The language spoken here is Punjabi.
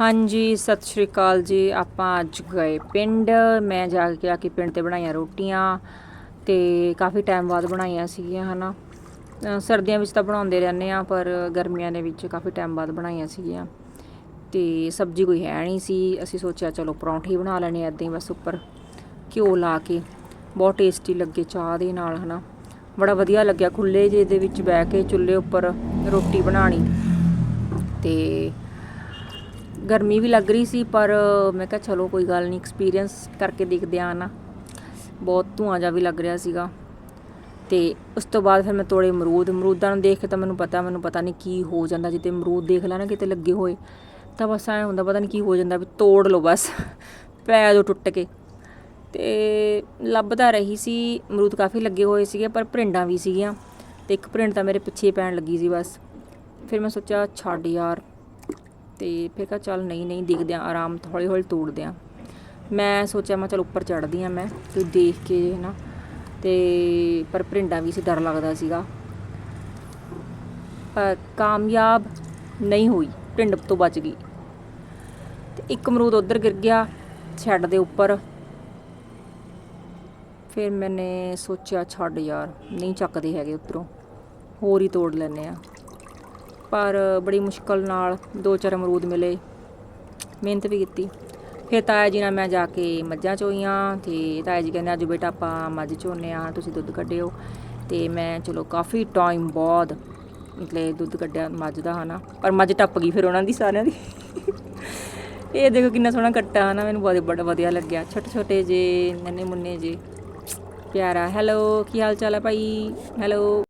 ਹਾਂਜੀ ਸਤਿ ਸ਼੍ਰੀ ਅਕਾਲ ਜੀ। ਆਪਾਂ ਅੱਜ ਗਏ ਪਿੰਡ। ਮੈਂ ਜਾ ਕੇ ਆ ਕੇ ਪਿੰਡ ਤੇ ਬਣਾਈਆਂ ਰੋਟੀਆਂ ਤੇ ਕਾਫੀ ਟਾਈਮ ਬਾਅਦ ਬਣਾਈਆਂ ਸੀਗੀਆਂ ਹਨਾ। ਅ, ਸਰਦੀਆਂ ਵਿੱਚ ਤਾਂ ਬਣਾਉਂਦੇ ਰਹਿੰਦੇ ਆ ਪਰ ਗਰਮੀਆਂ ਦੇ ਵਿੱਚ ਕਾਫੀ ਟਾਈਮ ਬਾਅਦ ਬਣਾਈਆਂ ਸੀਗੀਆਂ। ਤੇ ਸਬਜ਼ੀ ਕੋਈ ਹੈ ਨਹੀਂ ਸੀ। ਅਸੀਂ ਸੋਚਿਆ ਚਲੋ ਪਰੌਂਠੇ ਬਣਾ ਲੈਣੇ ਐਦਾਂ ਹੀ ਬਸ ਉੱਪਰ ਘਿਓ ਲਾ ਕੇ। ਬਹੁਤ ਟੇਸਟੀ ਲੱਗੇ ਚਾਹ ਦੇ ਨਾਲ ਹਨਾ। ਬੜਾ ਵਧੀਆ ਲੱਗਿਆ। ਖੁੱਲੇ ਜੇ ਦੇ ਵਿੱਚ ਬਹਿ ਕੇ ਚੁੱਲ੍ਹੇ ਉੱਪਰ ਰੋਟੀ ਬਣਾਣੀ ਤੇ ਗਰਮੀ ਵੀ ਲੱਗ ਰਹੀ ਸੀ, ਪਰ ਮੈਂ ਕਿਹਾ ਚਲੋ ਕੋਈ ਗੱਲ ਨਹੀਂ ਐਕਸਪੀਰੀਅੰਸ ਕਰਕੇ ਦੇਖਦੇ ਆ ਨਾ। ਬਹੁਤ ਧੂਆਂ ਜਿਹਾ ਵੀ ਲੱਗ ਰਿਹਾ ਸੀਗਾ। ਤੇ ਉਸ ਤੋਂ ਬਾਅਦ ਫਿਰ ਮੈਂ ਤੋੜੇ ਅਮਰੂਦ, ਅਮਰੂਦਾਂ ਨੂੰ ਦੇਖ ਕੇ ਤਾਂ ਮੈਨੂੰ ਪਤਾ ਮੈਨੂੰ ਪਤਾ ਨਹੀਂ ਕੀ ਹੋ ਜਾਂਦਾ, ਜਿੱਤੇ ਅਮਰੂਦ ਦੇਖ ਲਾ ਨਾ ਕਿਤੇ ਲੱਗੇ ਹੋਏ, ਤਾਂ ਬਸ ਐਂ ਹੁੰਦਾ, ਪਤਾ ਨਹੀਂ ਕੀ ਹੋ ਜਾਂਦਾ ਵੀ ਤੋੜ ਲਓ ਬਸ ਪੈ ਜੋ ਟੁੱਟ ਕੇ। ਤੇ ਲੱਭਦਾ ਰਹੀ ਸੀ, ਅਮਰੂਦ ਕਾਫੀ ਲੱਗੇ ਹੋਏ ਸੀਗੇ, ਪਰ ਭਰਿੰਡਾਂ ਵੀ ਸੀਗੀਆਂ, ਤੇ ਇੱਕ ਭਰਿੰਡ ਤਾਂ ਮੇਰੇ ਪਿੱਛੇ ਪੈਣ ਲੱਗੀ ਸੀ ਬਸ। ਫਿਰ ਮੈਂ ਸੋਚਿਆ, ਛੱਡ ਯਾਰ ਤੇ ਫਿਰ ਕਿਹਾ ਚੱਲ ਨਹੀਂ ਨਹੀਂ ਦੇਖਦੇ ਆ ਆਰਾਮ ਹੌਲੀ ਹੌਲੀ ਤੋੜਦੇ ਆ ਮੈਂ ਸੋਚਿਆ, ਮੈਂ ਚਲ ਉੱਪਰ ਚੜਦੀ ਆ ਮੈਂ, ਤੇ ਦੇਖ ਕੇ ਨਾ ਤੇ ਪਰ ਭਰਿੰਡਾਂ ਵੀ ਸੀ, ਡਰ ਲੱਗਦਾ ਸੀਗਾ। ਪਰ ਕਾਮਯਾਬ ਨਹੀਂ ਹੋਈ, ਭਰਿੰਡ ਤੋਂ ਬਚ ਗਈ। ਤੇ ਇੱਕ ਅਮਰੂਦ ਉਧਰ ਗਿਰ ਗਿਆ, ਛੱਡ ਦੇ ਉੱਪਰ। ਫਿਰ ਮੈਨੇ ਸੋਚਿਆ, ਛੱਡ ਯਾਰ, ਨਹੀਂ ਚੱਕਦੇ ਹੈਗੇ ਉੱਪਰੋਂ ਹੋਰ ਹੀ ਤੋੜ ਲੈਨੇ ਆ ਪਰ ਬੜੀ ਮੁਸ਼ਕਲ ਨਾਲ ਦੋ ਚਾਰ ਅਮਰੂਦ ਮਿਲੇ। ਮਿਹਨਤ ਵੀ ਕੀਤੀ। ਫਿਰ ਤਾਇਆ ਜੀ ਨਾਲ ਮੈਂ ਜਾ ਕੇ ਮੱਝਾਂ ਚੋਈਆਂ ਤੇ ਤਾਇਆ ਜੀ ਕਹਿੰਦੇ, ਅੱਜ ਬੇਟਾ ਆਪਾਂ ਮੱਝ ਚੋਨੇ ਆ, ਤੁਸੀਂ ਦੁੱਧ ਕੱਢਿਓ। ਤੇ ਮੈਂ, ਚਲੋ, ਕਾਫੀ ਟਾਈਮ ਬਾਅਦ ਮਤਲਬ ਦੁੱਧ ਕੱਢਿਆ ਮੱਝ ਦਾ, ਹਨਾ। ਪਰ ਮੱਝ ਟੱਪ ਗਈ ਫਿਰ ਉਹਨਾਂ ਦੀ ਸਾਰਿਆਂ ਦੀ। ਇਹ ਦੇਖੋ ਕਿੰਨਾ ਸੋਹਣਾ ਕੱਟਾ, ਹਨਾ। ਮੈਨੂੰ ਬਹੁਤ ਬੜਾ ਵਧੀਆ ਲੱਗਿਆ। ਛੋਟੇ ਛੋਟੇ ਜੇ ਨੰਨੇ ਮੁੰਨੇ ਜੇ। ਪਿਆਰਾ। ਹੈਲੋ ਕੀ ਹਾਲ ਚਾਲ ਹੈ ਭਾਈ? ਹੈਲੋ